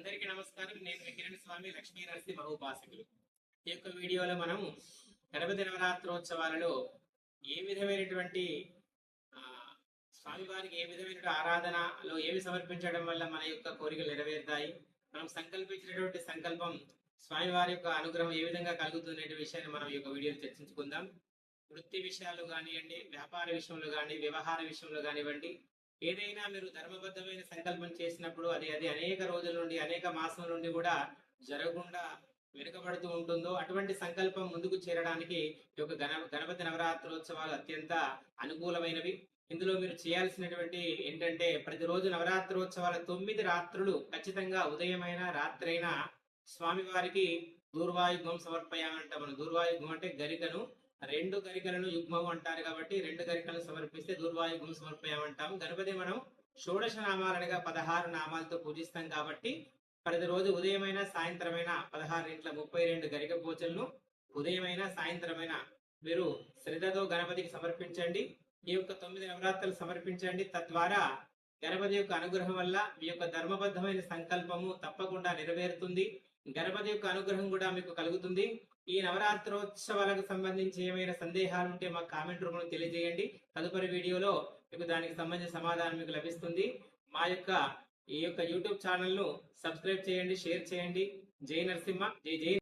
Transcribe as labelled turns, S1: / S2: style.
S1: అందరికీ నమస్కారం. నేను మీ కిరణ్ స్వామి లక్ష్మీ నరసింహ ఉపాసకులు ఈ యొక్క వీడియోలో మనం గణపతి నవరాత్రోత్సవాలలో ఏ విధమైనటువంటి స్వామివారికి ఏ విధమైన ఆరాధనలో ఏవి సమర్పించడం వల్ల మన యొక్క కోరికలు నెరవేరుతాయి? మనం సంకల్పించినటువంటి సంకల్పం స్వామివారి యొక్క అనుగ్రహం ఏ విధంగా కలుగుతున్న విషయాన్ని మనం ఈ యొక్క వీడియోలో చర్చించుకుందాం. వృత్తి విషయాలు కానివ్వండి వ్యాపార విషయంలో కానీ వ్యవహార విషయంలో కానివ్వండి ఏదైనా మీరు ధర్మబద్ధమైన సంకల్పం చేసినప్పుడు అది అది అనేక రోజుల నుండి అనేక మాసం నుండి కూడా జరగకుండా వెనుకబడుతూ ఉంటుందో అటువంటి సంకల్పం ముందుకు చేరడానికి ఈ యొక్క గణ గణపతి నవరాత్రోత్సవాలు అత్యంత అనుకూలమైనవి. ఇందులో మీరు చేయాల్సినటువంటి ఏంటంటే ప్రతిరోజు నవరాత్రోత్సవాల తొమ్మిది రాత్రులు ఖచ్చితంగా ఉదయమైన రాత్రైనా స్వామివారికి దూర్వాయుగం సమర్పయామంటాం మనం దూర్వాయుగం అంటే గరికను రెండు గరికలను యుగ్మం అంటారు కాబట్టి రెండు గరికలను సమర్పిస్తే దూర్వాయుగం సమర్పయామంటాం గణపతి మనం షోడశ నామాలనగా పదహారు నామాలతో పూజిస్తాం కాబట్టి ప్రతిరోజు ఉదయమైన సాయంత్రమైన పదహారు ఇంట్ల ముప్పై రెండు గరిక పూజలను ఉదయమైన సాయంత్రమైన మీరు శ్రద్ధతో గణపతికి సమర్పించండి. ఈ యొక్క తొమ్మిది నవరాత్రులు సమర్పించండి. తద్వారా గణపతి యొక్క అనుగ్రహం వల్ల మీ యొక్క ధర్మబద్ధమైన సంకల్పము తప్పకుండా నెరవేరుతుంది. గణపతి యొక్క అనుగ్రహం కూడా మీకు కలుగుతుంది. ఈ నవరాత్రోత్సవాలకు సంబంధించి ఏమైనా సందేహాలు ఉంటే మాకు కామెంట్ రూపంలో తెలియజేయండి. తదుపరి వీడియోలో మీకు దానికి సంబంధించిన సమాధానం మీకు లభిస్తుంది. మా యొక్క ఈ యొక్క యూట్యూబ్ ఛానల్ను సబ్స్క్రైబ్ చేయండి షేర్ చేయండి. జై నరసింహ జై జై